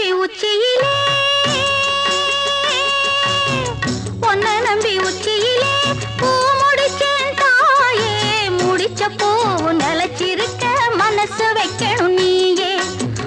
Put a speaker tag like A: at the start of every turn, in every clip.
A: நம்பி உச்சியிலே. பொன்ன நம்பி உச்சியிலே. பூ முடிச்சேன் தாயே. முடிச்ச பூவு நிலச்சிருக்க மனசு வைக்கணும் நீயே.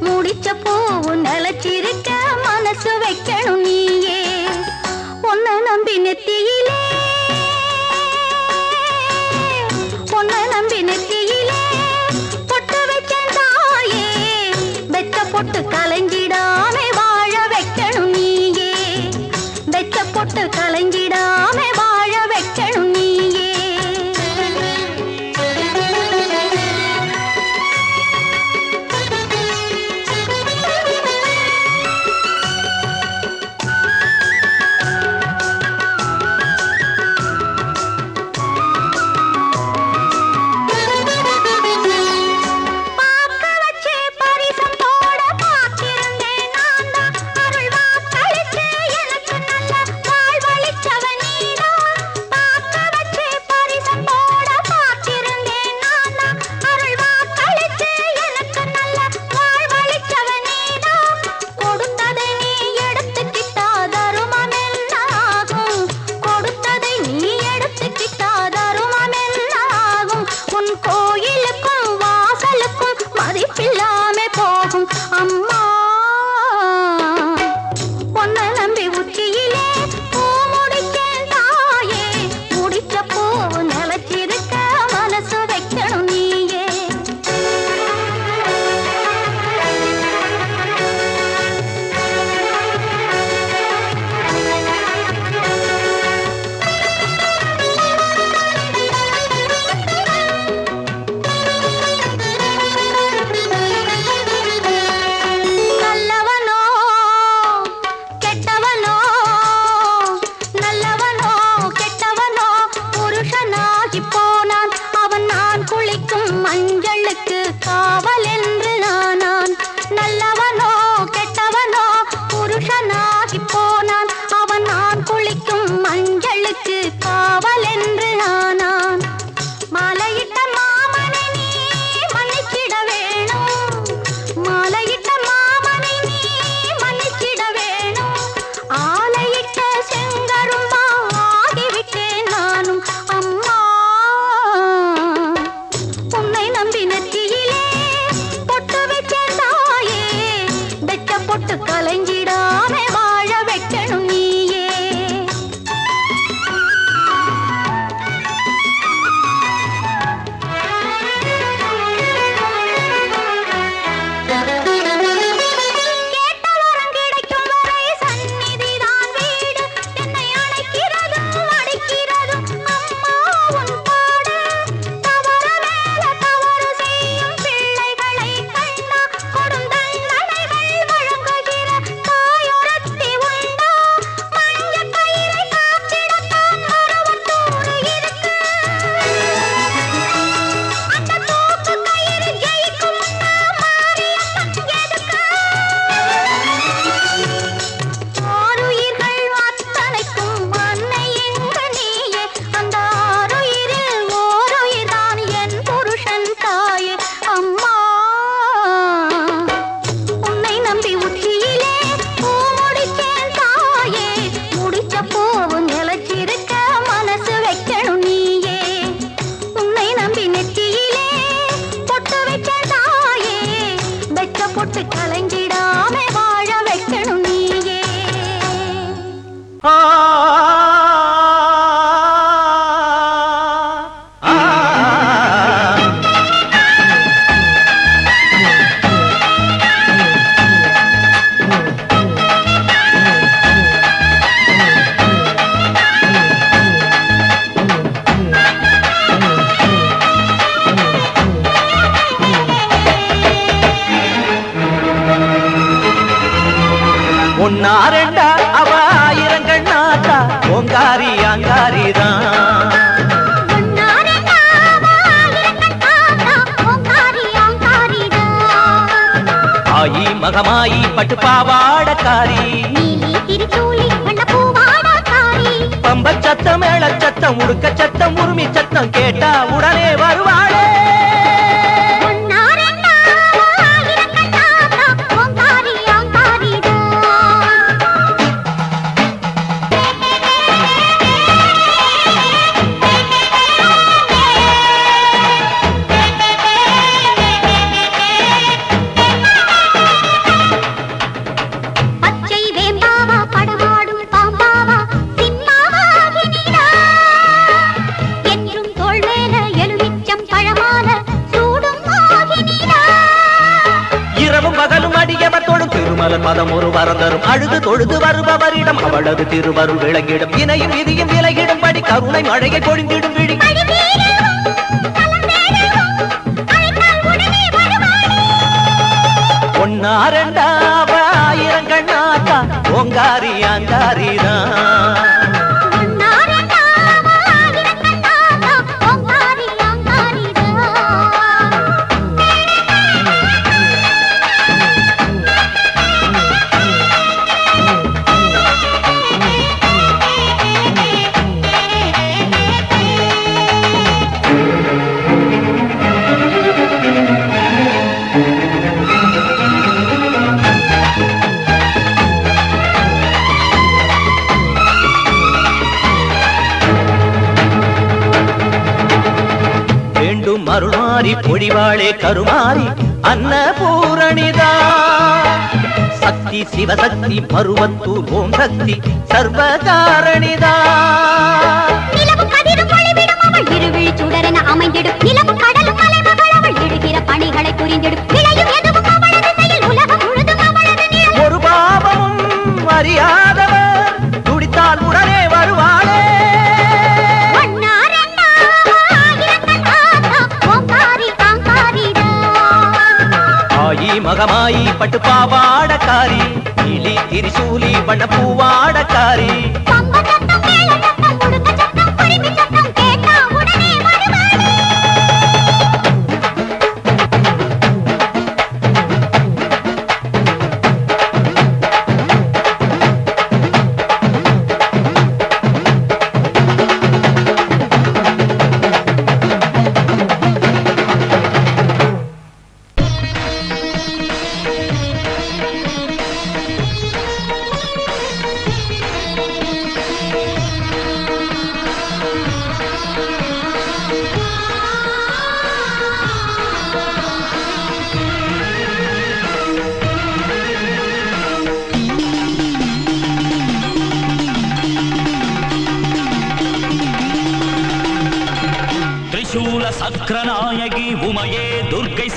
A: முடிச்ச பூவு நிலச்சிருக்க மனசு வைக்கணும் நீயே. பொன்ன நம்பி நெத்தியிலே. பொன்ன கலைஞ்சிடா. பொட்டு
B: கலைஞ்சி சத்தம் உடுக்க சத்தம் உரிமை சத்தம் கேட்டா உடனே
A: வருவான்.
C: மலர் பதம் ஒரு வரம் தரும் அழுது தொழுது வருபவரிடம் அவளது திருவருள் விளங்கிடும் இணையும் விதியும் விலகிடும் படி கருணை மழையை பொழிந்திடும் விழி ஒன்னா ரெண்டாவ ஆயிரங்கண்ணாத்தா ஓங்காரி அங்காரிதான் வேண்டும் அருள்மாறி பொழிவாளே கருமாறி அன்னபூரணிதா. சக்தி சிவசக்தி பருவத்தூர் ஓம் சக்தி சர்வகாரணிதா
D: அமைந்திடும். நிலவும் கடலும் மலைமகள் அவள் இடுகிற பணிகளை புரிந்திடும். விளையும் எதுவும் அவளது செயல் உலகம் முழுதும் அவளது
C: ஒரு பாவமும் அறியாதவர் మగమాయి పట్టుపావాడకారి
E: ఇలి తిరిశూలి బణ పూవాడకారి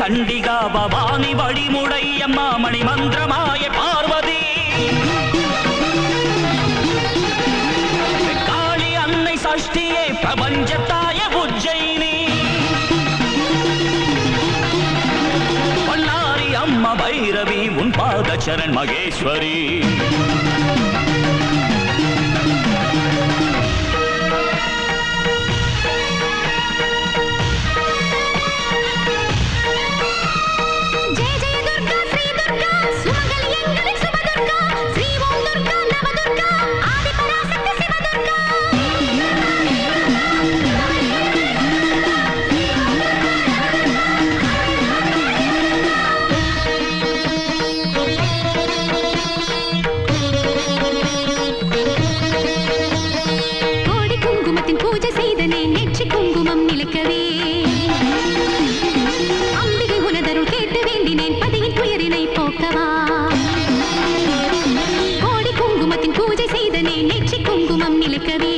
E: சண்டிகா பவானி வழிமுடை அம்மா மணி மந்திரமாய பார்வதி. காளி அன்னை சஷ்டியே பிரபஞ்சத்தாய உஜ்ஜயினி. பல்லாரி அம்மா பைரவி உன் பாத மகேஸ்வரி. விளக்கவே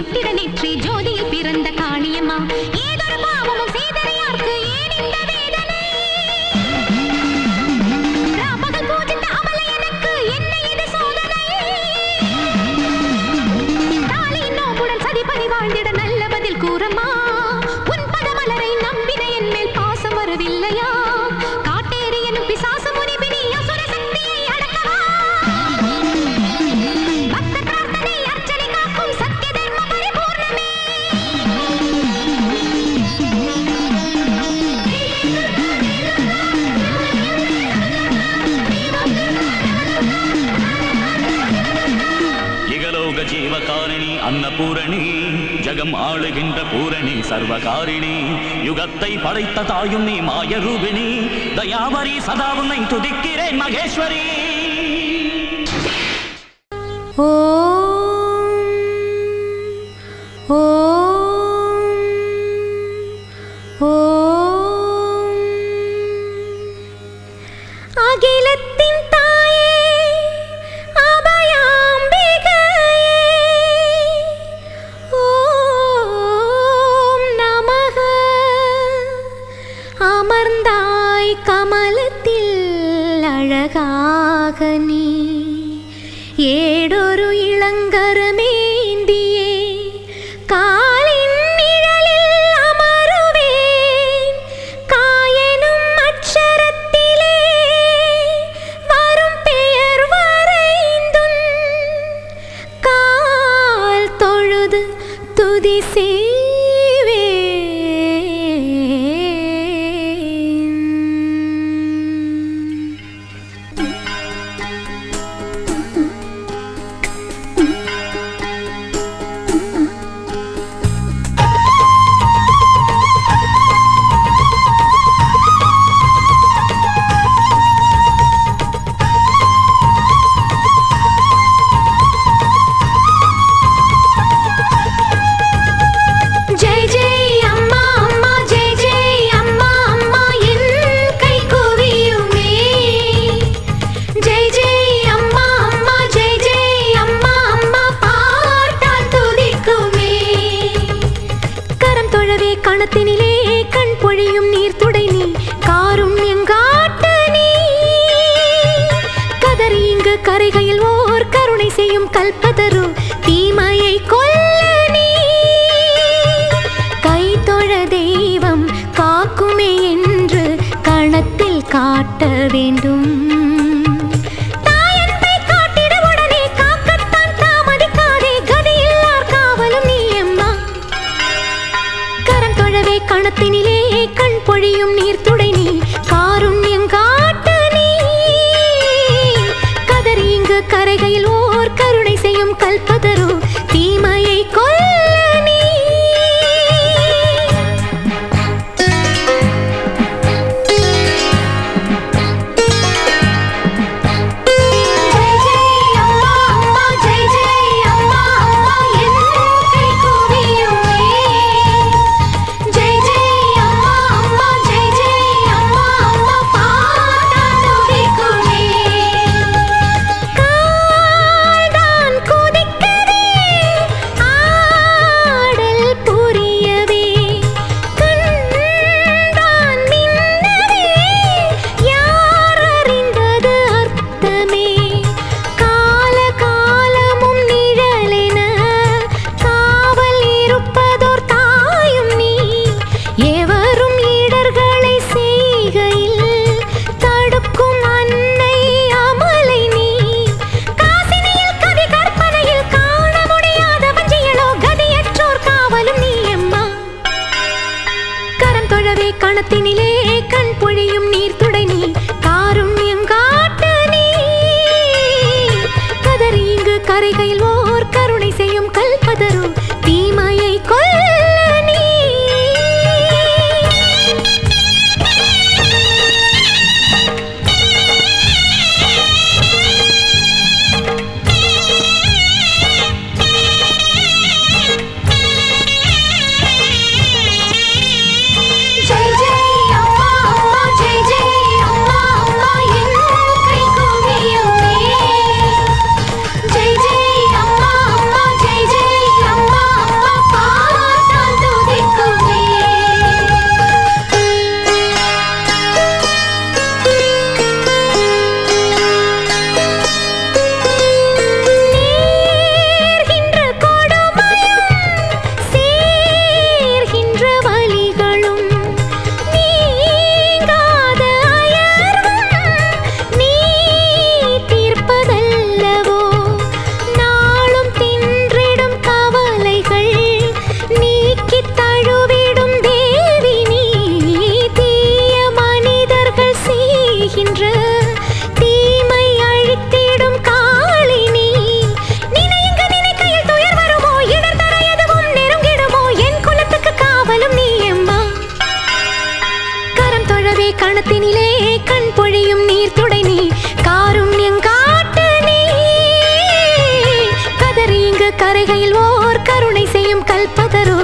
E: ಹುಟ್ಟಿದ உலகம் ஆளுகின்ற பூரணி சர்வகாரிணி. யுகத்தை படைத்த தாயும் நீ மாயரூபிணி. தயாவரி சதா உன்னை துதிக்கிறேன் மகேஸ்வரி.
A: ஓ சீர்துடை நீ காரும் எங்காட்டு நீ. கதறி இங்கு கரைகையில் ஓர் கருணை செய்யும் கல்பதரு தீமையை கொல்ல நீ. கைத்தொழ தெய்வம் காக்குமே என்று கணத்தில் காட்ட வேண்டும். கணத்தினிலே கண் பொழியும் நீர் துடை நீ காரும் காட்டு நீ. கதறி இங்கு கரைகையில் ஓர் கருணை செய்யும் கல்பதரோ.